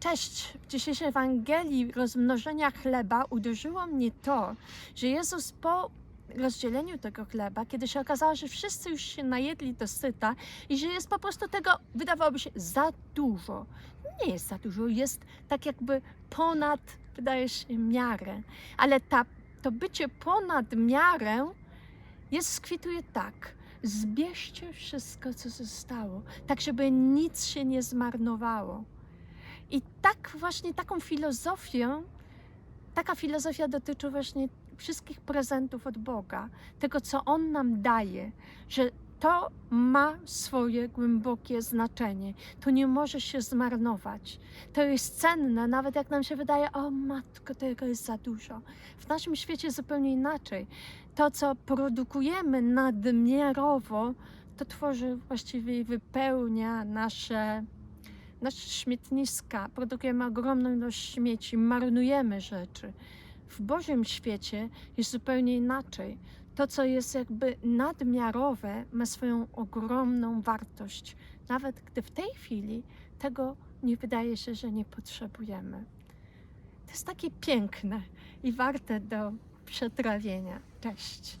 Cześć! W dzisiejszej Ewangelii rozmnożenia chleba uderzyło mnie to, że Jezus po rozdzieleniu tego chleba, kiedy się okazało, że wszyscy już się najedli do syta i że jest po prostu tego, wydawałoby się, za dużo. Nie jest za dużo, jest tak jakby ponad, wydaje się, miarę. Ale ta, to bycie ponad miarę jest skwituje tak. Zbierzcie wszystko, co zostało, tak żeby nic się nie zmarnowało. I tak właśnie taką filozofię, taka filozofia dotyczy właśnie wszystkich prezentów od Boga, tego co On nam daje, że to ma swoje głębokie znaczenie. To nie może się zmarnować. To jest cenne, nawet jak nam się wydaje, o matko, tego jest za dużo. W naszym świecie zupełnie inaczej. To, co produkujemy nadmiarowo, to tworzy właściwie i wypełnia nasze nasze śmietniska, produkujemy ogromną ilość śmieci, marnujemy rzeczy. W Bożym świecie jest zupełnie inaczej. To, co jest jakby nadmiarowe, ma swoją ogromną wartość, nawet gdy w tej chwili tego nie wydaje się, że nie potrzebujemy. To jest takie piękne i warte do przetrawienia. Cześć.